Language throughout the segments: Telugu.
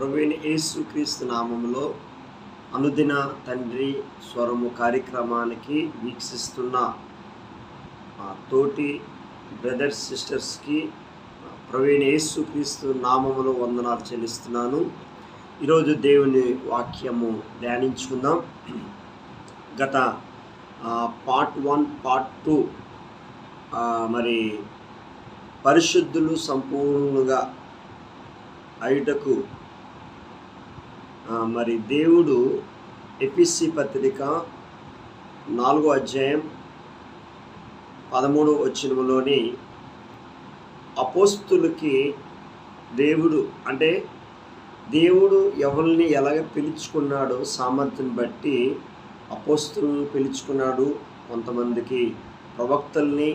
ప్రవీణ్ యేసుక్రీస్తు నామంలో అనుదిన తండ్రి స్వరము కార్యక్రమానికి వీక్షిస్తున్న తోటి బ్రదర్స్ సిస్టర్స్కి ప్రవీణ్ యేసుక్రీస్తు నామములో వందనాలు చెల్లిస్తున్నాను. ఈరోజు దేవుని వాక్యము ధ్యానించుకుందాం. గత పార్ట్ వన్ పార్ట్ టూ మరి పరిశుద్ధులు సంపూర్ణంగా అయుటకు మరి దేవుడు ఎపిసి పత్రిక నాలుగో అధ్యాయం పదమూడు వచ్చినలోని అపోస్తులకి దేవుడు అంటే దేవుడు ఎవరిని ఎలాగ పిలుచుకున్నాడో సామర్థ్యం బట్టి అపోస్తులను పిలుచుకున్నాడు కొంతమందికి ప్రవక్తల్ని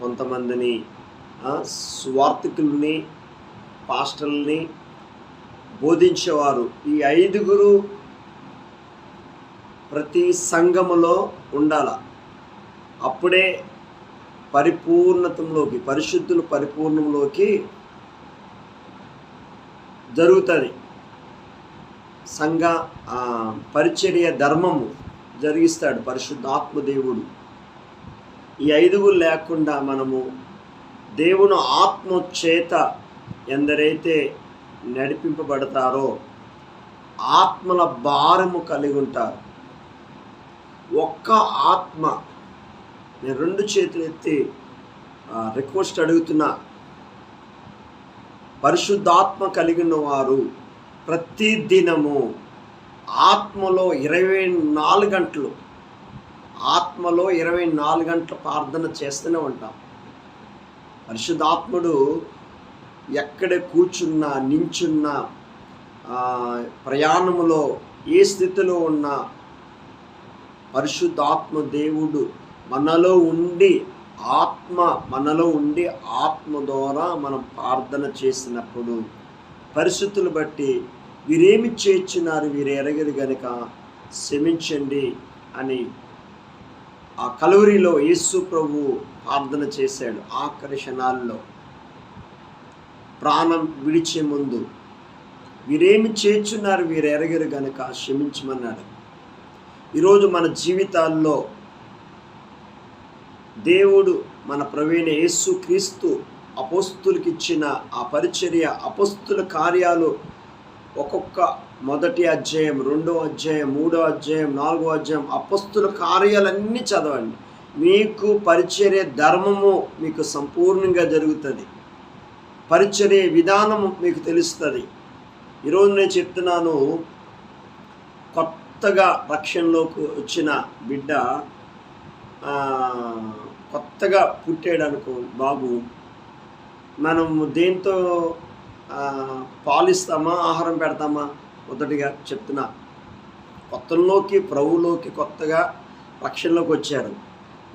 కొంతమందిని స్వార్థికుల్ని పాస్టల్ని బోధించేవారు. ఈ ఐదుగురు ప్రతి సంఘములో ఉండాల. అప్పుడే పరిపూర్ణతంలోకి పరిశుద్ధులు పరిపూర్ణంలోకి జరుగుతుంది. సంఘ పరిచర్య ధర్మము జరిగిస్తాడు పరిశుద్ధాత్మదేవుడు. ఈ ఐదుగురు లేకుండా మనము దేవుని ఆత్మ చేత ఎందరైతే నడిపింపబడతారో ఆత్మల భారము కలిగి ఉంటారు. ఒక్క ఆత్మ నేను రెండు చేతులు ఎత్తి రిక్వెస్ట్ అడుగుతున్నా. పరిశుద్ధాత్మ కలిగిన వారు ప్రతి దినము ఆత్మలో ఇరవై నాలుగు గంటలు ఆత్మలో ఇరవై నాలుగు గంటలు ప్రార్థన చేస్తూనే ఉంటాం. పరిశుద్ధాత్ముడు ఎక్కడ కూర్చున్నా నించున్నా ప్రయాణంలో ఏ స్థితిలో ఉన్నా పరిశుద్ధాత్మ దేవుడు మనలో ఉండి ఆత్మ మనలో ఉండి ఆత్మ ద్వారా మనం ప్రార్థన చేసినప్పుడు పరిస్థితులు బట్టి వీరేమి చేర్చినారు వీరు ఎరగదు గనుక క్షమించండి అని ఆ కలువరిలో యేసు ప్రభు ప్రార్థన చేశాడు. ఆ క్షణాల్లో ప్రాణం విడిచే ముందు వీరేమి చేర్చున్నారు వీరు ఎరగరు గనక క్షమించమన్నాడు. ఈరోజు మన జీవితాల్లో దేవుడు మన ప్రవీణ యేసు క్రీస్తు అపోస్తులకి ఇచ్చిన ఆ పరిచర్య అపోస్తుల కార్యాలు ఒక్కొక్క మొదటి అధ్యాయం రెండో అధ్యాయం మూడో అధ్యాయం నాలుగో అధ్యాయం అపస్తుల కార్యాలన్నీ చదవండి. మీకు పరిచర్య ధర్మము మీకు సంపూర్ణంగా జరుగుతుంది. పరిచర్య విధానం మీకు తెలుస్తుంది. ఈరోజు నేను చెప్తున్నాను కొత్తగా రక్షణలోకి వచ్చిన బిడ్డ కొత్తగా పుట్టాడు అనుకో బాబు మనం దేంతో పాలిస్తామా ఆహారం పెడతామా? మొదటిగా చెప్తున్నా కొత్తలోకి ప్రభులోకి కొత్తగా రక్షణలోకి వచ్చారు.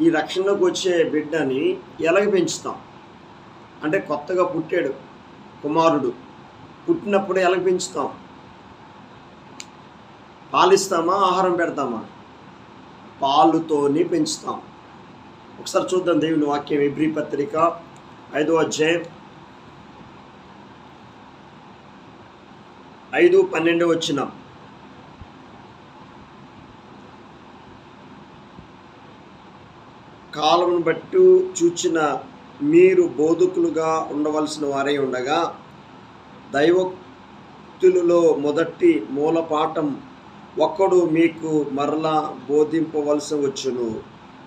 ఈ రక్షణలోకి వచ్చే బిడ్డని ఎలాగ పెంచుతాం? అంటే కొత్తగా పుట్టాడు కుమారుడు. పుట్టినప్పుడు ఎలా పెంచుతాం? పాలిస్తామా? ఆహారం పెడతామా? పాలుతోని పెంచుతాం. ఒకసారి చూద్దాం దేవుని వాక్యం ఎబ్రి పత్రిక ఐదో అధ్యాయం. ఐదు పన్నెండు వచ్చిన కాలమును బట్టి చూచిన మీరు బోధకులుగా ఉండవలసిన వారై ఉండగా దైవక్తులలో మొదటి మూలపాఠం ఒక్కడు మీకు మరలా బోధింపవలసి వచ్చును.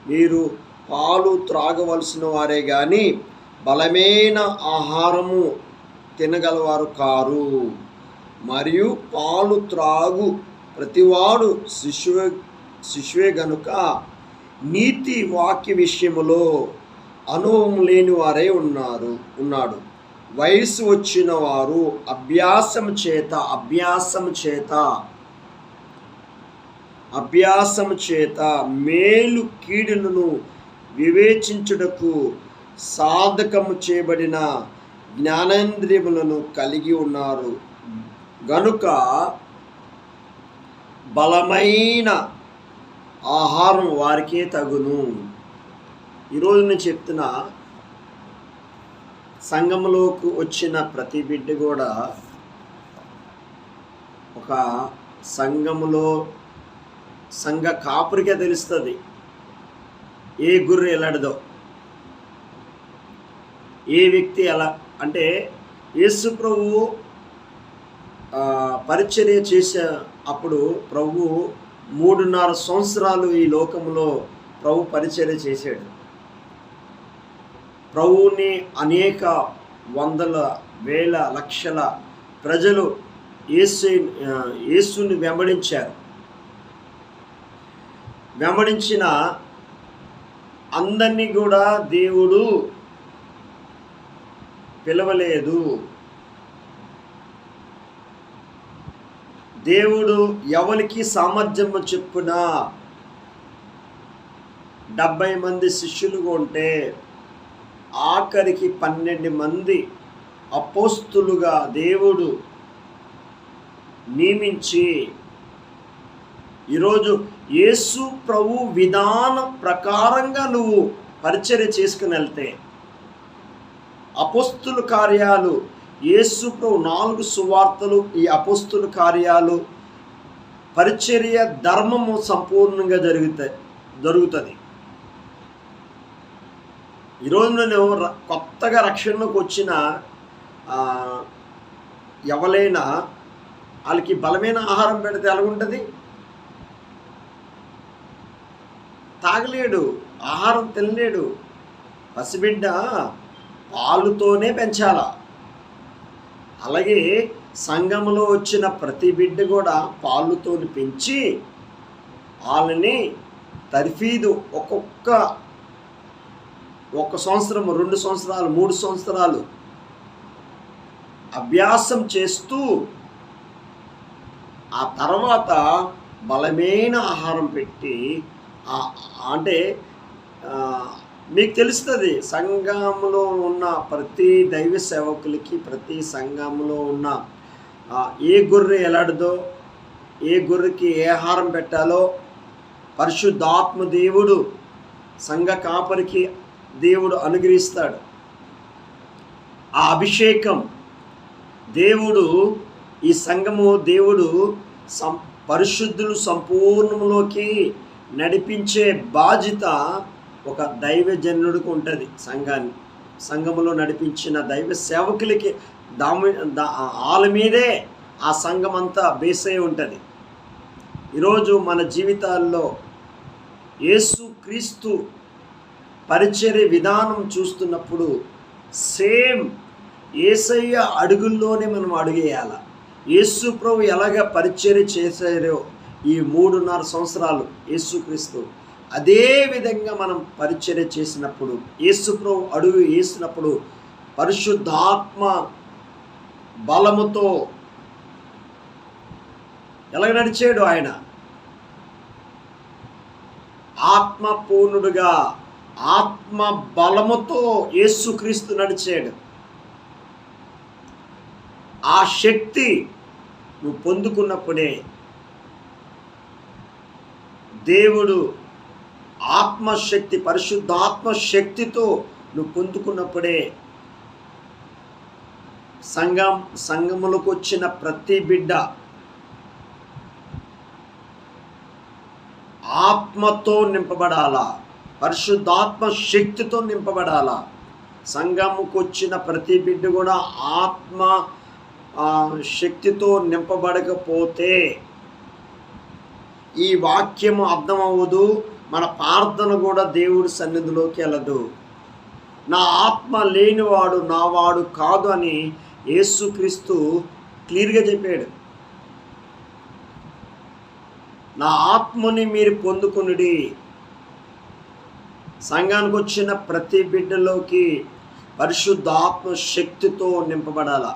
మీరు పాలు త్రాగవలసిన వారే కానీ బలమైన ఆహారము తినగలవారు కారు. మరియు పాలు త్రాగు ప్రతివాడు శిశువే శిశువే గనుక నీతి వాక్య విషయములో అనుభవం లేని వారై ఉన్నారు ఉన్నాడు. వయసు వచ్చిన వారు అభ్యాసం చేత అభ్యాసం చేత అభ్యాసం చేత మేలు కీడులను వివేచించుటకు సాధకము చేయబడిన జ్ఞానేంద్రియములను కలిగి ఉన్నారు. గనుక బలమైన ఆహారం వారికే తగును. ఈరోజు నేను చెప్తున్న సంఘంలోకి వచ్చిన ప్రతి బిడ్డ కూడా ఒక సంఘములో సంఘ కాపురికే తెలుస్తుంది. ఏ గుర్రె ఎలాడదో ఏ వ్యక్తి ఎలా అంటే యేసు ప్రభు పరిచర్య చేసే అప్పుడు ప్రభు మూడున్నర సంవత్సరాలు ఈ లోకంలో ప్రభు పరిచర్య చేశాడు. ప్రభువుని అనేక వందల వేల లక్షల ప్రజలు యేసు యేసుని వెంబడించారు. వెంబడించిన అందరినీ కూడా దేవుడు పిలవలేదు. దేవుడు ఎవరికి సామర్థ్యము చెప్పున? డెబ్బై మంది శిష్యులుగా ఉంటే ఆఖరికి పన్నెండు మంది అపోస్తులుగా దేవుడు నియమించి ఈరోజు యేసు ప్రభు విధానం ప్రకారంగా నువ్వు పరిచర్య చేసుకుని వెళ్తే అపోస్తుల కార్యాలు యేసు ప్రభు నాలుగు సువార్తలు ఈ అపోస్తుల కార్యాలు పరిచర్య ధర్మము సంపూర్ణంగా జరుగుతాయి జరుగుతుంది. ఈరోజు నేను కొత్తగా రక్షణలోకి వచ్చిన ఎవలైనా ఎవరైనా వాళ్ళకి బలమైన ఆహారం పెడితే ఎలాగుంటుంది? తాగలేడు ఆహారం తినలేడు. పసిబిడ్డ పాలుతోనే పెంచాల. అలాగే సంఘంలో వచ్చిన ప్రతి బిడ్డ కూడా పాలుతో పెంచి వాళ్ళని తర్ఫీదు ఒక్కొక్క ఒక సంవత్సరం రెండు సంవత్సరాలు మూడు సంవత్సరాలు అభ్యాసం చేస్తూ ఆ తర్వాత బలమైన ఆహారం పెట్టి అంటే మీకు తెలుస్తుంది సంఘంలో ఉన్న ప్రతి దైవ సేవకులకి ప్రతి సంఘంలో ఉన్న ఏ గొర్రె ఎలాడదో ఏ గొర్రెకి ఏ ఆహారం పెట్టాలో పరిశుద్ధాత్మ దేవుడు సంఘ కాపరికి దేవుడు అనుగ్రహిస్తాడు. ఆ అభిషేకం దేవుడు ఈ సంఘము దేవుడు సం పరిశుద్ధులు సంపూర్ణంలోకి నడిపించే బాధ్యత ఒక దైవజనుడికి ఉంటుంది సంఘాన్ని. సంఘములో నడిపించిన దైవ సేవకులకి దామి దా వాళ్ళ మీదే ఆ సంఘం అంతా బేస్ అయి ఉంటుంది. ఈరోజు మన జీవితాల్లో యేసు క్రీస్తు పరిచర్య విధానం చూస్తున్నప్పుడు సేమ్ ఏసయ్య అడుగుల్లోనే మనం అడుగేయాల. యేసు ప్రభు ఎలాగ పరిచర్య చేశారో ఈ మూడున్నర సంవత్సరాలు యేసుక్రీస్తు అదే విధంగా మనం పరిచర్య చేసినప్పుడు యేసు ప్రభు అడుగు వేసినప్పుడు పరిశుద్ధాత్మ బలముతో ఎలాగ నడిచాడు ఆయన? ఆత్మపూర్ణుడుగా ఆత్మ బలముతో యేసుక్రీస్తు నడిచాడు. ఆ శక్తి నువ్వు పొందుకున్నప్పుడే దేవుడు ఆత్మశక్తి పరిశుద్ధాత్మ శక్తితో నువ్వు పొందుకున్నప్పుడే సంఘం సంఘములకు వచ్చిన ప్రతి బిడ్డ ఆత్మతో నింపబడాలా? పరిశుద్ధాత్మ శక్తితో నింపబడాలా? సంఘముకు వచ్చిన ప్రతి బిడ్డ కూడా ఆత్మ శక్తితో నింపబడకపోతే ఈ వాక్యము అర్థమవ్వదు. మన ప్రార్థన కూడా దేవుడి సన్నిధిలోకి వెళ్ళదు. నా ఆత్మ లేనివాడు నావాడు కాదు అని యేసుక్రీస్తు క్లియర్గా చెప్పాడు. నా ఆత్మని మీరు పొందుకునుడి. సంఘానికి వచ్చిన ప్రతి బిడ్డలోకి పరిశుద్ధాత్మ శక్తితో నింపబడాల.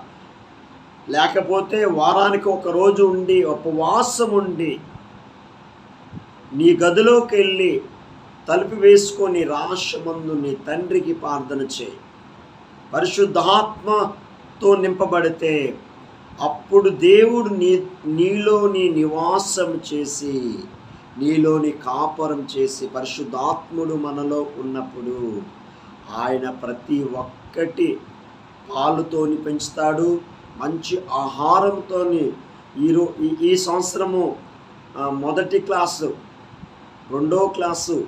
లేకపోతే వారానికి ఒక రోజు ఉండి ఉపవాసం ఉండి నీ గదిలోకి వెళ్ళి తలుపు వేసుకొని రాశమందు నీ తండ్రికి ప్రార్థన చేయి. పరిశుద్ధాత్మతో నింపబడితే అప్పుడు దేవుడు నీ నీలోని నివాసం చేసి నీలోని కాపురం చేసి పరిశుద్ధాత్ముడు మనలో ఉన్నప్పుడు ఆయన ప్రతి ఒక్కటి పాలుతోని పెంచుతాడు మంచి ఆహారంతోని. ఈరో ఈ- ఈ సంవత్సరము మొదటి క్లాసు రెండో క్లాసు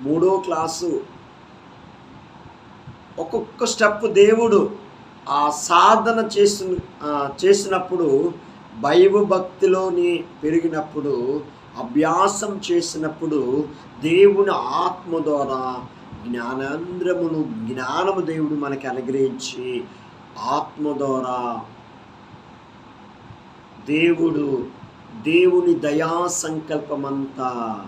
మూడో క్లాసు ఒక్కొక్క స్టెప్ దేవుడు ఆ సాధన చేసిన చేసినప్పుడు భయభక్తిలోని పెరిగినప్పుడు అభ్యాసం చేసినప్పుడు దేవుని ఆత్మ ద్వారా జ్ఞానేంద్రమును జ్ఞానము దేవుడు మనకి అనుగ్రహించి ఆత్మ ద్వారా దేవుడు దేవుని దయా సంకల్పమంతా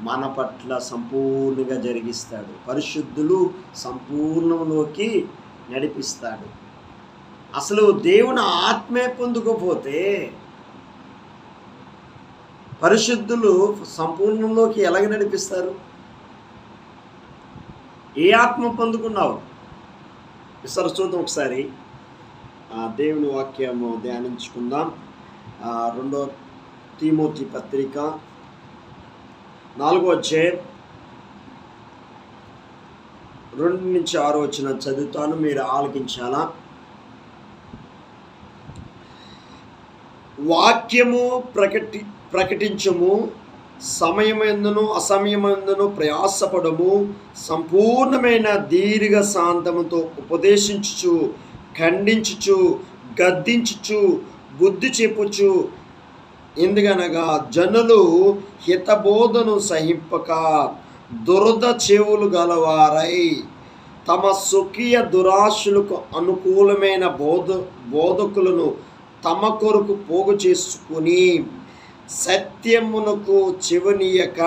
మన పట్ల సంపూర్ణంగా జరిగిస్తాడు. పరిశుద్ధులు సంపూర్ణంలోకి నడిపిస్తాడు. అసలు దేవుని ఆత్మే పొందుకోపోతే పరిశుద్ధులు సంపూర్ణంలోకి ఎలాగ నడిపిస్తారు? ఏ ఆత్మ పొందుకున్నావు? ఇస్తారు చూద్దాం ఒకసారి. దేవుని వాక్యము ధ్యానించుకుందాం. రెండో తీమోతి పత్రిక నాలుగో వచ్చే రెండు నుంచి ఆరు వచ్చిన చదువుతాను మీరు ఆలకించాలా? వాక్యము ప్రకటి ప్రకటించము సమయమందును అసమయమందును ప్రయాసపడము సంపూర్ణమైన దీర్ఘ శాంతముతో ఉపదేశించుచు ఖండించుచు గద్దించుచు బుద్ధి చెప్పుచు. ఎందుకనగా జనులు హితబోధను సహింపక దురద చెవులు గలవారై తమ స్వకీయ దురాశులకు అనుకూలమైన బోధ బోధకులను తమ కొరకు పోగు చేసుకుని సత్యమునకు చెవనీయక.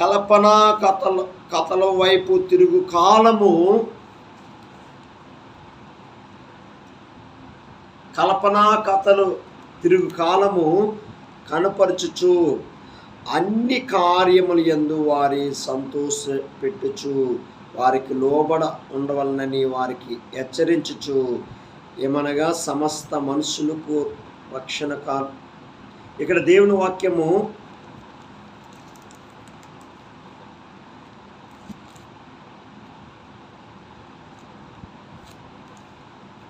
కల్పనా కథల కథల వైపు తిరుగు కాలము. కల్పనా కథలు తిరుగు కాలము కనపరచుచు. అన్ని కార్యములు ఎందు వారి సంతోష పెట్టుచు. వారికి లోబడ ఉండవలనని వారికి హెచ్చరించుచు. ఏమనగా సమస్త మనుషులకు రక్షణ కా ఇక్కడ దేవుని వాక్యము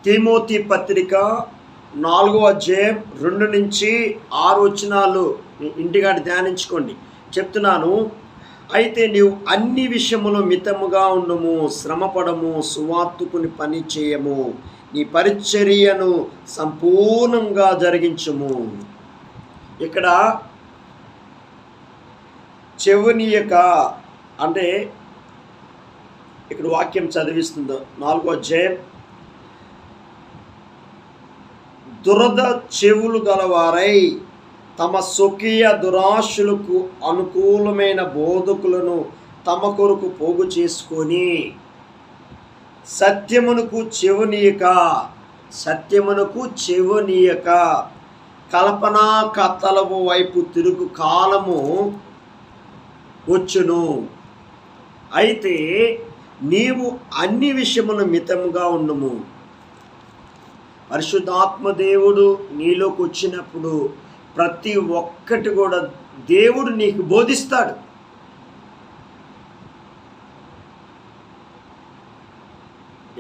తిమోతి పత్రిక నాలుగో అధ్యాయం రెండు నుంచి ఆరు వచనాలు. ఇంటికాడ ధ్యానించుకోండి. చెప్తున్నాను అయితే నీవు అన్ని విషయములు మితముగా ఉండము శ్రమపడము సువార్తుకుని పని చేయము. నీ పరిచర్యను సంపూర్ణంగా జరిగించము. ఇక్కడ చెవునీయక అంటే ఇక్కడ వాక్యం చదివిస్తుందో. నాలుగో అధ్యాయం. దురద చెవులు గలవారై తమ స్వకీయ దురాశులకు అనుకూలమైన బోధకులను తమ కొరకు పోగు చేసుకొని సత్యమునకు చెవునీయక సత్యమునకు చెవునీయక కల్పనా కథలము వైపు తిరుగు కాలము వచ్చును. అయితే నీవు అన్ని విషయమును మితముగా ఉండము. పరిశుద్ధాత్మ దేవుడు నీలోకి వచ్చినప్పుడు ప్రతి ఒక్కటి కూడా దేవుడు నీకు బోధిస్తాడు.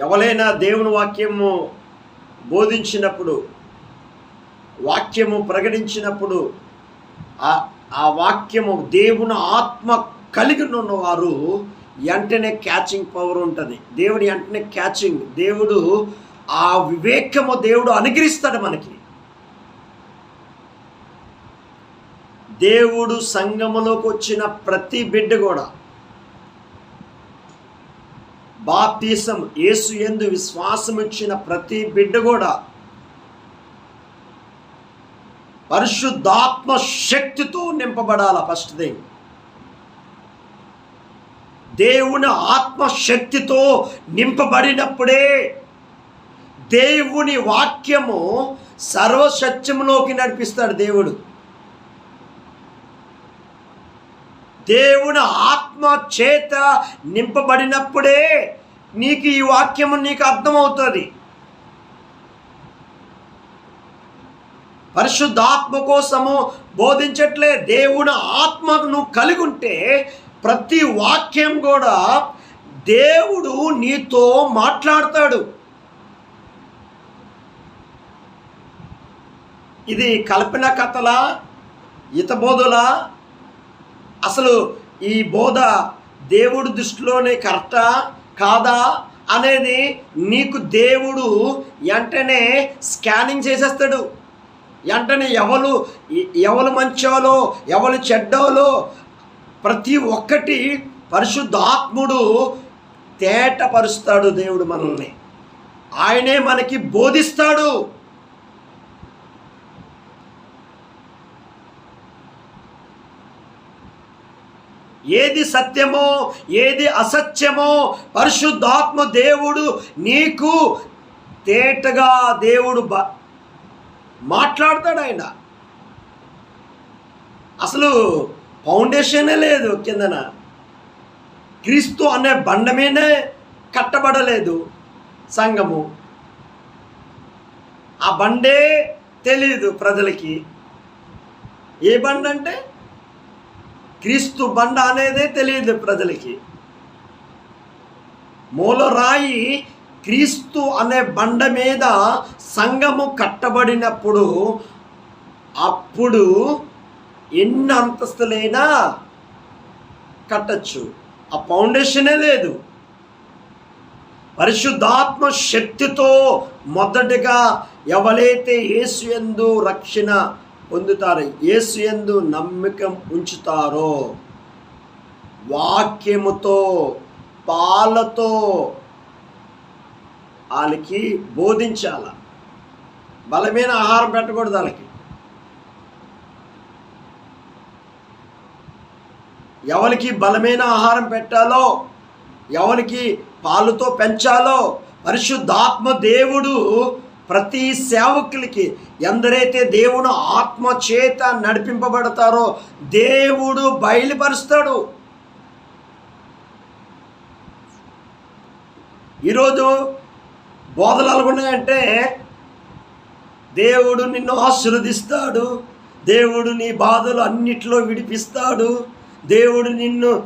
ఎవరైనా దేవుని వాక్యము బోధించినప్పుడు వాక్యము ప్రకటించినప్పుడు ఆ ఆ వాక్యము దేవుని ఆత్మ కలిగి ఉన్నవారు వెంటనే క్యాచింగ్ పవర్ ఉంటుంది. దేవుడి వెంటనే క్యాచింగ్ దేవుడు ఆ వివేకము దేవుడు అనుగ్రహిస్తాడు మనకి. దేవుడు సంఘములోకి వచ్చిన ప్రతి బిడ్డ కూడా బాప్తీసం యేసు ఎందు విశ్వాసం ఇచ్చిన ప్రతి బిడ్డ కూడా పరిశుద్ధాత్మ శక్తితో నింపబడాల ఫస్ట్ థింగ్ దేవుని ఆత్మశక్తితో నింపబడినప్పుడే దేవుని వాక్యము సర్వసత్యంలోకి నడిపిస్తాడు దేవుడు. దేవుని ఆత్మ చేత నింపబడినప్పుడే నీకు ఈ వాక్యము నీకు అర్థమవుతుంది. పరిశుద్ధాత్మ కోసము బోధించట్లే. దేవుని ఆత్మను కలిగి ఉంటే ప్రతి వాక్యం కూడా దేవుడు నీతో మాట్లాడతాడు. ఇది కల్పన కథల ఇతబోధుల అసలు ఈ బోధ దేవుడి దృష్టిలోనే కరెక్టా? కాదా? అనేది నీకు దేవుడు వెంటనే స్కానింగ్ చేసేస్తాడు. వెంటనే ఎవరు ఎవరు మంచోలో ఎవరు చెడ్డోలో ప్రతి ఒక్కటి పరిశుద్ధాత్ముడు తేటపరుస్తాడు దేవుడు మనల్ని. ఆయనే మనకి బోధిస్తాడు. ఏది సత్యమో ఏది అసత్యమో పరిశుద్ధాత్మ దేవుడు నీకు తేటగా దేవుడు బ మాట్లాడతాడు ఆయన. అసలు ఫౌండేషనే లేదు కిందన. క్రీస్తు అనే బండ మీదే కట్టబడలేదు సంఘము. ఆ బండే తెలియదు ప్రజలకి. ఏ బండ అంటే? క్రీస్తు బండ అనేదే తెలియదు ప్రజలకి. మూలరాయి క్రీస్తు అనే బండ మీద సంఘము కట్టబడినప్పుడు అప్పుడు ఎన్ని అంతస్తులైనా కట్టచ్చు. ఆ ఫౌండేషనే లేదు. పరిశుద్ధాత్మ శక్తితో మొదటిగా ఎవరైతే యేసు ఎందు రక్షణ పొందుతారో యేసు ఎందు నమ్మకం ఉంచుతారో వాక్యముతో పాలతో వాళ్ళకి బోధించాల. బలమైన ఆహారం పెట్టకూడదు వాళ్ళకి ఎవరికి బలమైన ఆహారం పెట్టాలో ఎవరికి పాలుతో పెంచాలో పరిశుద్ధాత్మ దేవుడు ప్రతి సేవకులకి ఎందరైతే దేవుడు ఆత్మ చేత నడిపింపబడతారో దేవుడు బయలుపరుస్తాడు. ఈరోజు బోధలు ఉన్నాయంటే దేవుడు నిన్ను ఆశీర్వదిస్తాడు దేవుడు నీ బాధలు అన్నిట్లో విడిపిస్తాడు దేవుడు నిన్ను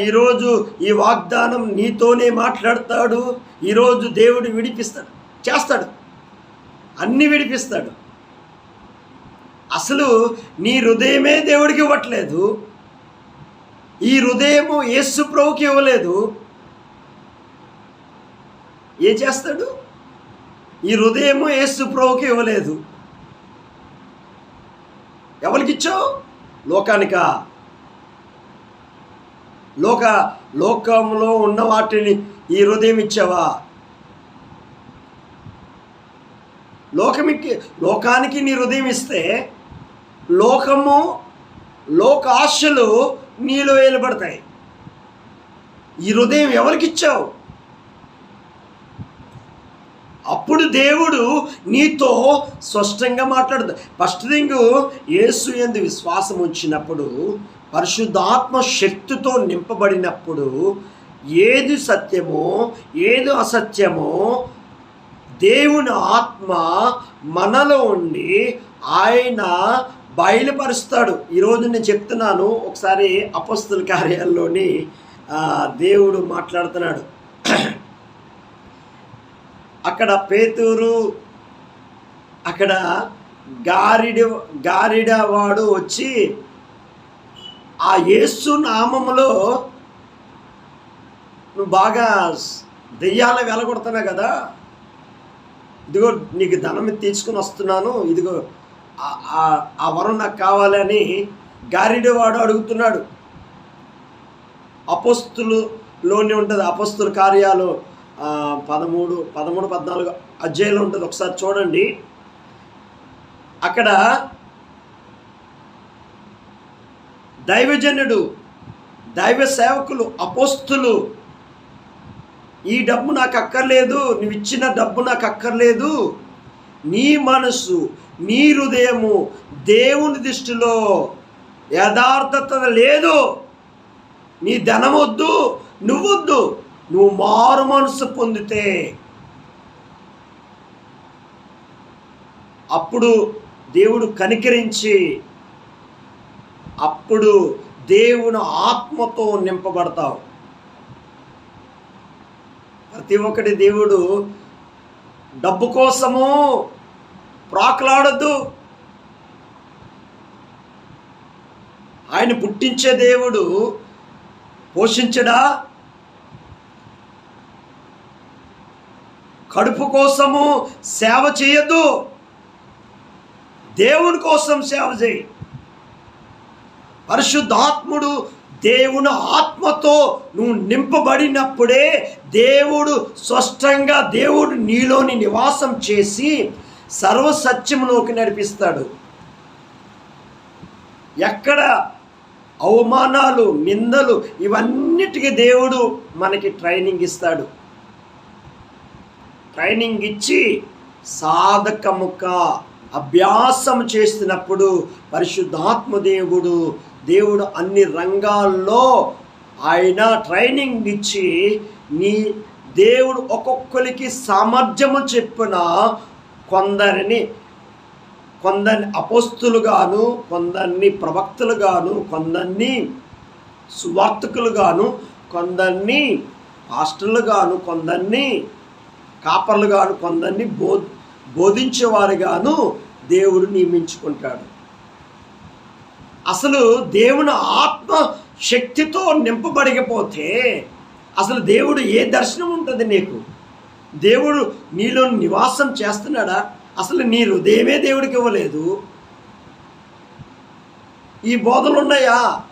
ఈరోజు ఈ వాగ్దానం నీతోనే మాట్లాడతాడు ఈరోజు దేవుడు విడిపిస్తాడు చేస్తాడు. అన్నీ విడిపిస్తాడు. అసలు నీ హృదయమే దేవుడికి ఇవ్వట్లేదు. ఈ హృదయము యేసు ప్రభుకి ఇవ్వలేదు. ఏ చేస్తాడు? ఈ హృదయము యేసు ప్రభుకి ఇవ్వలేదు. ఎవరికిచ్చావు? లోకానిక? లోకానికా లోక లోకంలో ఉన్న వాటిని ఈ హృదయం ఇచ్చావా? లోకమికి లోకానికి నీ హృదయం ఇస్తే లోకము లోక ఆశలు నీలో ఏలుబడతాయి ఈ హృదయం ఎవరికిచ్చావు? అప్పుడు దేవుడు నీతో స్పష్టంగా మాట్లాడుతాడు ఫస్ట్ థింగ్ యేసు ఎందు విశ్వాసం వచ్చినప్పుడు పరిశుద్ధాత్మ శక్తితో నింపబడినప్పుడు ఏది సత్యమో ఏది అసత్యమో దేవుని ఆత్మ మనలో ఉండి ఆయన బయలుపరుస్తాడు. ఈరోజు నేను చెప్తున్నాను ఒకసారి అపస్తుల కార్యాల్లోని దేవుడు మాట్లాడుతున్నాడు. అక్కడ పేతూరు అక్కడ గారిడి గారిడవాడు వచ్చి ఆ యేసు నామములో నువ్వు బాగా దెయ్యాల వెలగొడుతున్నావు కదా? ఇదిగో నీకు ధనం తీసుకుని వస్తున్నాను. ఇదిగో ఆ- ఆ- వరం నాకు కావాలని గారిడవాడు అడుగుతున్నాడు. అపస్తులులోనే ఉంటుంది అపస్తుల కార్యాలు పదమూడు పదమూడు పద్నాలుగు అధ్యాయంలో ఉంటుంది. ఒకసారి చూడండి. అక్కడ దైవజనుడు దైవ సేవకులు అపోస్తులు ఈ డబ్బు నాకు అక్కర్లేదు నువ్వు ఇచ్చిన డబ్బు నాకు అక్కర్లేదు. నీ మనసు నీ హృదయము దేవుని దృష్టిలో యథార్థత లేదు. నీ ధనం వద్దు నువ్వొద్దు. నువ్వు మారు మనసు పొందితే అప్పుడు దేవుడు కనికరించి అప్పుడు దేవుని ఆత్మతో నింపబడతావు. ప్రతి ఒక్కటి దేవుడు డబ్బు కోసము ప్రాకులాడద్దు. ఆయన పుట్టించే దేవుడు పోషించడా? కడుపు కోసము సేవ చేయొద్దు. దేవుని కోసం సేవ చేయి. పరిశుద్ధాత్ముడు దేవుని ఆత్మతో నువ్వు నింపబడినప్పుడే దేవుడు స్పష్టంగా దేవుడు నీలోని నివాసం చేసి సర్వసత్యంలోకి నడిపిస్తాడు. ఎక్కడ అవమానాలు నిందలు ఇవన్నిటికీ దేవుడు మనకి ట్రైనింగ్ ఇస్తాడు. ట్రైనింగ్ ఇచ్చి సాధకముగా అభ్యాసం చేసినప్పుడు పరిశుద్ధాత్మ దేవుడు దేవుడు అన్ని రంగాల్లో ఆయన ట్రైనింగ్ ఇచ్చి నీ దేవుడు ఒక్కొక్కరికి సామర్థ్యము చెప్పిన కొందరిని కొందరిని అపోస్తులుగాను కొందరిని ప్రవక్తలుగాను కొందరిని సువార్తకులుగాను కొందరిని పాస్టర్లుగాను కొందరిని కాపర్లుగాను కొందరిని బో బోధించేవారుగాను దేవుడు నియమించుకుంటాడు. అసలు దేవుని ఆత్మ శక్తితో నింపబడకపోతే అసలు దేవుడు ఏ దర్శనం ఉంటుంది నీకు? దేవుడు నీలో నివాసం చేస్తున్నాడా? అసలు నీ హృదయమే దేవుడికి ఇవ్వలేదు. ఈ బోధలు ఉన్నాయా?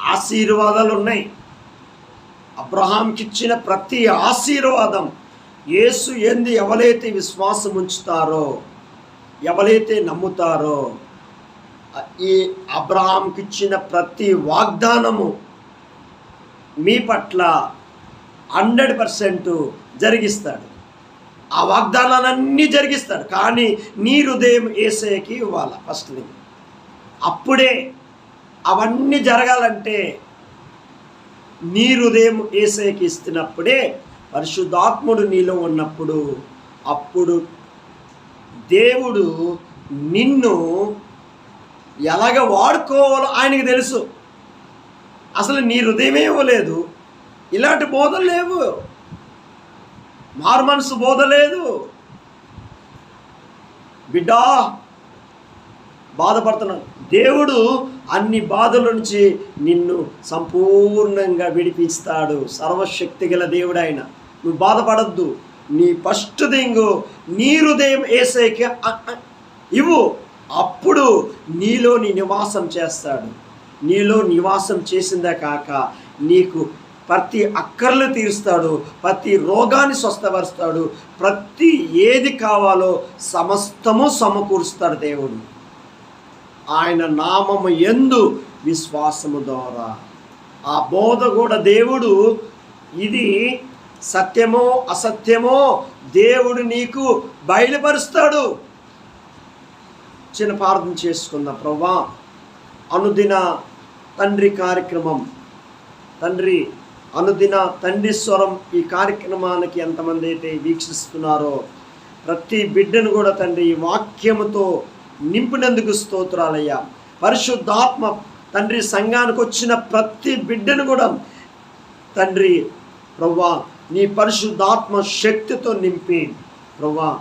ఆశీర్వాదాలు ఉన్నాయి. అబ్రహాంకి ఇచ్చిన ప్రతి ఆశీర్వాదం యేసు ఎందు ఎవరైతే విశ్వాసం ఉంచుతారో ఎవరైతే నమ్ముతారో ఈ అబ్రహాంకి ఇచ్చిన ప్రతి వాగ్దానము మీ పట్ల హండ్రెడ్ పర్సెంట్ జరిగిస్తాడు. ఆ వాగ్దానాలన్నీ జరిగిస్తాడు. కానీ నీ హృదయం ఏసేకి ఇవ్వాలి ఫస్ట్ థింగ్. అప్పుడే అవన్నీ జరగాలంటే నీ హృదయం ఏసైకి ఇస్తున్నప్పుడే పరిశుద్ధాత్ముడు నీలో ఉన్నప్పుడు అప్పుడు దేవుడు నిన్ను ఎలాగ వాడుకోవాలో ఆయనకి తెలుసు. అసలు నీ హృదయమే ఇవ్వలేదు. ఇలాంటి బోధలు లేవు. మారు మనసు బోధ లేదు. బిడ్డా బాధపడుతున్నాను. దేవుడు అన్ని బాధల నుంచి నిన్ను సంపూర్ణంగా విడిపిస్తాడు సర్వశక్తి గల దేవుడు ఆయన నువ్వు బాధపడద్దు. నీ ఫస్ట్ థింగ్ నీ హృదయం ఏసైకి ఇవ్వు. అప్పుడు నీలో నీ నివాసం చేస్తాడు. నీలో నివాసం చేసిందే కాక నీకు ప్రతి అక్కర్లు తీరుస్తాడు ప్రతి రోగాన్ని స్వస్థపరుస్తాడు ప్రతి ఏది కావాలో సమస్తము సమకూరుస్తాడు దేవుడు. ఆయన నామము ఎందు విశ్వాసము ద్వారా. ఆ బోధ కూడా దేవుడు ఇది సత్యమో అసత్యమో దేవుడు నీకు బయలుపరుస్తాడు. చిన్న ప్రార్థన చేసుకుందాం. ప్రభా అనుదిన తండ్రి కార్యక్రమం తండ్రి అనుదిన తండ్రి స్వరం ఈ కార్యక్రమానికి ఎంతమంది అయితే వీక్షిస్తున్నారో ప్రతి బిడ్డను కూడా తండ్రి ఈ వాక్యముతో నింపినందుకు స్తోత్రాలయ్యా. పరిశుద్ధాత్మ తండ్రి సంఘానికి వచ్చిన ప్రతి బిడ్డను కూడా తండ్రి ప్రవ్వా నీ పరిశుద్ధాత్మ శక్తితో నింపి. ప్రవ్వా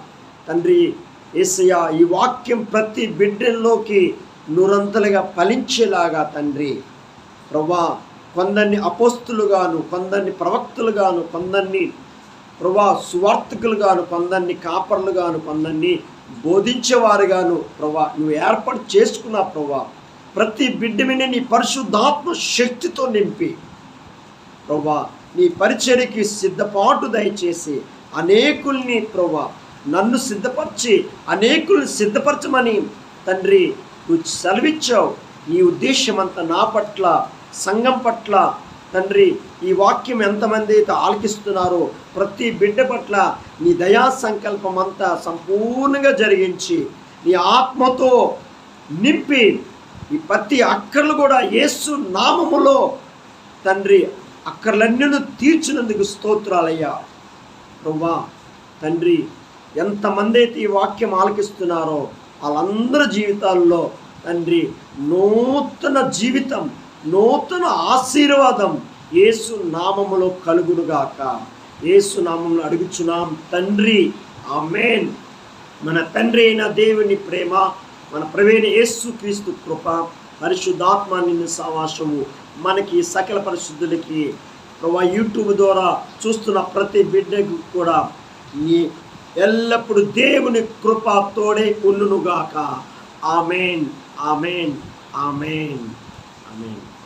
తండ్రి ఏసయ్య ఈ వాక్యం ప్రతి బిడ్డల్లోకి నూరంతలుగా ఫలించేలాగా తండ్రి. ప్రవ్వా కొందరిని అపోస్తులుగాను కొందరిని ప్రవక్తలుగాను కొందరిని ప్రభా సువార్థకులుగాను కొందరిని కాపర్లుగాను కొందరిని బోధించేవారుగాను ప్రభా నువ్వు ఏర్పాటు చేసుకున్నా ప్రభా ప్రతి బిడ్డ మీద నీ పరిశుద్ధాత్మ శక్తితో నింపి. ప్రభా నీ పరిచర్యకి సిద్ధపాటు దయచేసి అనేకుల్ని ప్రభా నన్ను సిద్ధపరిచి అనేకుల్ని సిద్ధపరచమని తండ్రి నువ్వు సెలవిచ్చావు. నీ ఉద్దేశం అంతా నా పట్ల సంఘం పట్ల తండ్రి ఈ వాక్యం ఎంతమంది అయితే ఆలకిస్తున్నారో ప్రతి బిడ్డ పట్ల నీ దయా సంకల్పం అంతా సంపూర్ణంగా జరిగించి నీ ఆత్మతో నింపి ఈ ప్రతి అక్కర్లు కూడా యేసు నామములో తండ్రి అక్కర్లన్నీ తీర్చినందుకు స్తోత్రాలయ్యా. ప్రభా తండ్రి ఎంతమంది అయితే ఈ వాక్యం ఆలకిస్తున్నారో వాళ్ళందరి జీవితాల్లో తండ్రి నూతన జీవితం నూతన ఆశీర్వాదం యేసు నామములో కలుగుడుగాక యేసు నామములో అడుగుచున్నాం తండ్రి. ఆమెన్. మన తండ్రి అయిన దేవుని ప్రేమ మన ప్రవీణ యేసు క్రీస్తు కృప పరిశుద్ధాత్మ నిన్ను సావాసము మనకి సకల పరిశుద్ధులకి. ప్రభా యూట్యూబ్ ద్వారా చూస్తున్న ప్రతి బిడ్డకు కూడా ఈ ఎల్లప్పుడూ దేవుని కృప తోడే ఉండునుగాక. ఆమెన్. ఆమెన్. ఆమెన్. ఆమెన్